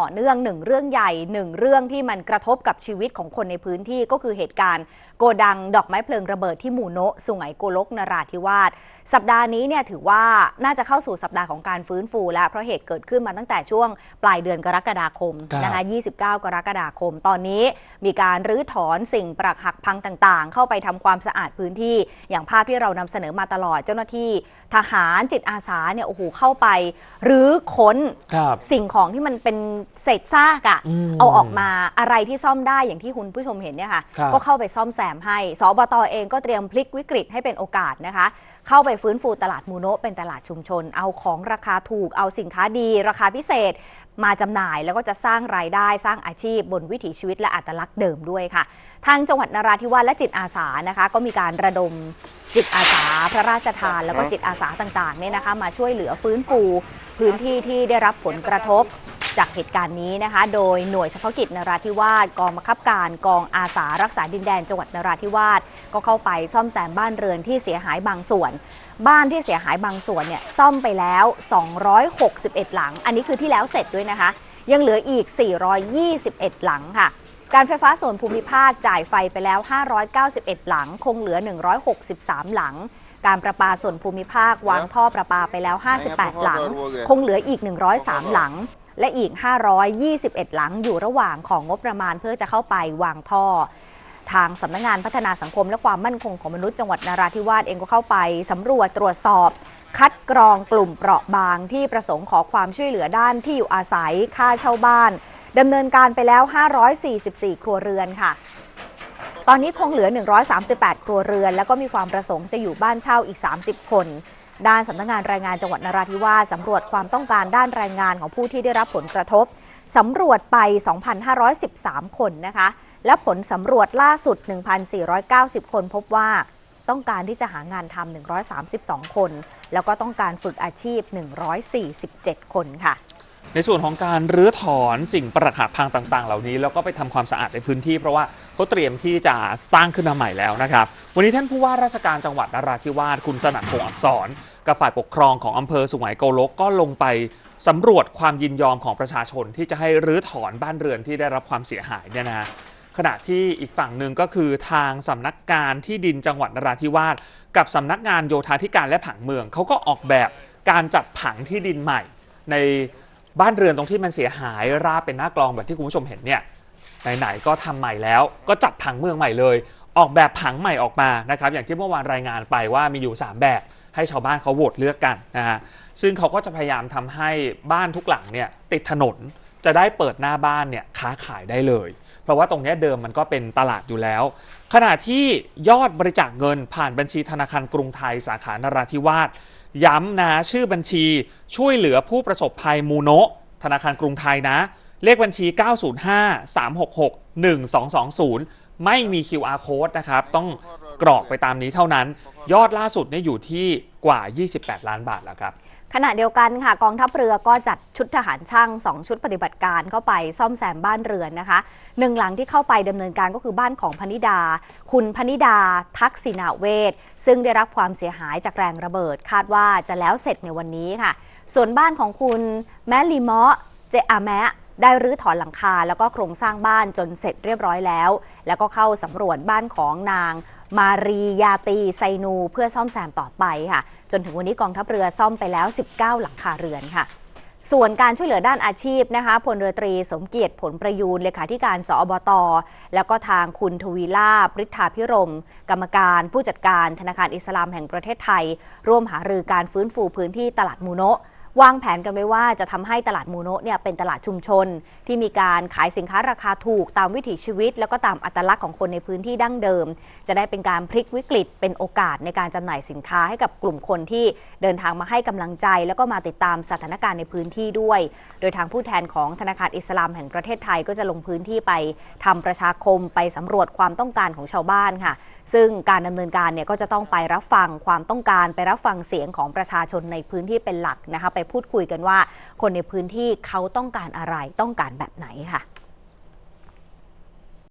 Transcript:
ต่อเนื่องหนึ่งเรื่องใหญ่หนึ่งเรื่องที่มันกระทบกับชีวิตของคนในพื้นที่ก็คือเหตุการณ์ โกดังดอกไม้เพลิงระเบิดที่หมู่โนะสุไหงโกลกนราธิวาสสัปดาห์นี้เนี่ยถือว่าน่าจะเข้าสู่สัปดาห์ของการฟื้นฟูแล้วเพราะเหตุเกิดขึ้นมาตั้งแต่ช่วงปลายเดือนกรกฎาคมครับนะคะ29 กรกฎาคม ตอนนี้มีการรื้อถอนสิ่งปรักหักพังต่างๆ เข้าไปทำความสะอาดพื้นที่ อย่างภาพที่เรานำเสนอมาตลอดเจ้าหน้าที่ทหารจิตอาสาเนี่ยโอ้โหเข้าไปรื้อค้นครับสิ่งของที่มันเป็นเศษซากอะอืมเอาออกมาอะไรที่ซ่อมได้อย่างที่คุณผู้ชมเห็นเนี่ยค่ะ ครับ ก็เข้าไปซ่อมแซมให้ สบตเองก็เตรียมพลิกวิกฤตให้เป็นโอกาสนะคะ เข้าไปฟื้นฟูตลาดมูโนะเป็นตลาดชุมชน เอาของราคาถูก เอาสินค้าดี ราคาพิเศษ มาจำหน่ายแล้วก็จะสร้างรายได้สร้างอาชีพ บนวิถีชีวิตและอัตลักษณ์เดิมด้วยค่ะ ทางจังหวัดนราธิวาสและจิตอาสานะคะ ก็มีการระดมจิตอาสา พระราชทาน แล้วก็จิตอาสาต่างๆเนี่ยนะคะ มาช่วยเหลือฟื้นฟู พื้นที่ที่ได้รับผลกระทบ จากเหตุการณ์นี้นะคะ โดยหน่วยเฉพาะกิจนราธิวาสกองบังคับการกองอาสารักษาดินแดนจังหวัดนราธิวาสก็เข้าไปซ่อมแซมบ้านเรือนที่เสียหายบางส่วน บ้านที่เสียหายบางส่วนเนี่ยซ่อมไปแล้ว 261 หลัง อันนี้คือที่แล้วเสร็จด้วยนะคะ ยังเหลืออีก 421 หลังค่ะการไฟฟ้าส่วนภูมิภาคจ่ายไฟไปแล้ว 591 หลัง คงเหลือ 163 หลัง การประปาส่วนภูมิภาควางท่อประปาไปแล้ว 58 หลัง คงเหลืออีก 103 หลัง และอีก 521 หลังอยู่ระหว่างของงบประมาณเพื่อจะเข้าไปวางท่อทางสำนักงานพัฒนาสังคมและความมั่นคงของมนุษย์จังหวัดนราธิวาสเองก็เข้าไปสำรวจตรวจสอบ คัดกรองกลุ่มเปราะบางที่ประสงค์ขอความช่วยเหลือด้านที่อยู่อาศัยค่าเช่าบ้านดำเนินการไปแล้ว 544 ครัวเรือนค่ะ ตอนนี้คงเหลือ 138 ครัวเรือน แล้วก็มีความประสงค์จะอยู่บ้านเช่าอีก 30 คน ด้านสำนักงานแรงงานจังหวัดนราธิวาสสำรวจความต้องการด้านแรงงานของผู้ที่ได้รับผลกระทบสำรวจไป 2,513 คนนะคะ และผลสำรวจล่าสุด 1,490 คนพบว่าต้องการที่จะหางานทำ132 คน แล้วก็ต้องการฝึกอาชีพ 147 คนค่ะในส่วนของการรื้อถอนสิ่งปรักหักพังต่าง ๆ เหล่านี้ แล้วก็ไปทำความสะอาดในพื้นที่ เพราะว่าเขาเตรียมที่จะสร้างขึ้นมาใหม่แล้วนะครับ วันนี้ท่านผู้ว่าราชการจังหวัดนราธิวาสคุณสนั่นพงษ์อักษร กับฝ่ายปกครองของอำเภอสุไหงโกลกก็ลงไปสำรวจความยินยอมของประชาชนที่จะให้รื้อถอนบ้านเรือนที่ได้รับความเสียหายเนี่ยนะขณะที่อีกฝั่งหนึ่งก็คือทางสำนักงานที่ดินจังหวัดนราธิวาสกับสำนักงานโยธาธิการและผังเมืองเขาก็ออกแบบการจัดผังที่ดินใหม่ ในบ้านเรือนตรงที่มันเสียหายราบเป็นหน้ากลองแบบที่คุณผู้ชมเห็นเนี่ยไหนๆก็ทำใหม่แล้ว ก็จัดผังเมืองใหม่เลย ออกแบบผังใหม่ออกมานะครับอย่างที่เมื่อวานรายงานไปว่ามีอยู่ 3 แบบ ให้ชาวบ้านเขาโหวตเลือกกันนะฮะซึ่งเขาก็จะพยายามทำให้บ้านทุกหลังเนี่ยติดถนนจะได้เปิดหน้าบ้านเนี่ยค้าขายได้เลย เพราะว่าตรงนี้เดิมมันก็เป็นตลาดอยู่แล้ว ขณะที่ยอดบริจาคเงินผ่านบัญชีธนาคารกรุงไทยสาขานราธิวาสย้ำนะชื่อบัญชีช่วยเหลือผู้ประสบภัยมูโนะธนาคารกรุงไทยนะ เลขบัญชี 905 366 1220 ไม่มี QR code นะครับ ต้องกรอกไปตามนี้เท่านั้น ยอดล่าสุดเนี่ยอยู่ที่กว่า 28 ล้านบาทแล้วครับขณะเดียวกันค่ะกองทัพเรือก็จัดชุดทหารช่าง 2 ชุดปฏิบัติการเข้าไปซ่อมแซมบ้านเรือนนะคะหนึ่งหลังที่เข้าไปดำเนินการก็คือบ้านของพนิดา คุณพนิดา ทักษิณาเวทซึ่งได้รับความเสียหายจากแรงระเบิด คาดว่าจะแล้วเสร็จในวันนี้ค่ะ ส่วนบ้านของคุณแมลลีเมาะเจอาแมะ ได้รื้อถอนหลังคาแล้วก็โครงสร้างบ้านจนเสร็จเรียบร้อยแล้ว แล้วก็เข้าสำรวจบ้านของนาง มารียาตีไซนู เพื่อซ่อมแซมต่อไปค่ะ จนถึงวันนี้กองทัพเรือซ่อมไปแล้ว 19 หลังคาเรือนค่ะส่วนการช่วยเหลือด้านอาชีพนะคะพลเรือตรีสมเกียรติผลประยูนเลขาธิการสอบต แล้วก็ทางคุณทวีลาบฤทธาพิรม กรรมการผู้จัดการธนาคารอิสลามแห่งประเทศไทย ร่วมหารือการฟื้นฟูพื้นที่ตลาดมูโนะ วางแผนกันไว้ว่าจะทำให้ตลาดมูโนะเนี่ยเป็นตลาดชุมชน ที่มีการขายสินค้าราคาถูกตามวิถีชีวิต แล้วก็ตามอัตลักษณ์ของคนในพื้นที่ดั้งเดิม จะได้เป็นการพลิกวิกฤตเป็นโอกาสในการจำหน่ายสินค้าให้กับกลุ่มคนที่เดินทางมาให้กำลังใจ แล้วก็มาติดตามสถานการณ์ในพื้นที่ด้วย โดยทางผู้แทนของธนาคารอิสลามแห่งประเทศไทยก็จะลงพื้นที่ไปทำประชาคมไปสำรวจความต้องการของชาวบ้านค่ะ ซึ่งการดำเนินการเนี่ยก็จะต้องไปรับฟังความต้องการไปรับฟังเสียงของประชาชนในพื้นที่เป็นหลักนะคะไปพูดคุยกันว่า คนในพื้นที่เขาต้องการอะไรต้องการแบบไหนค่ะ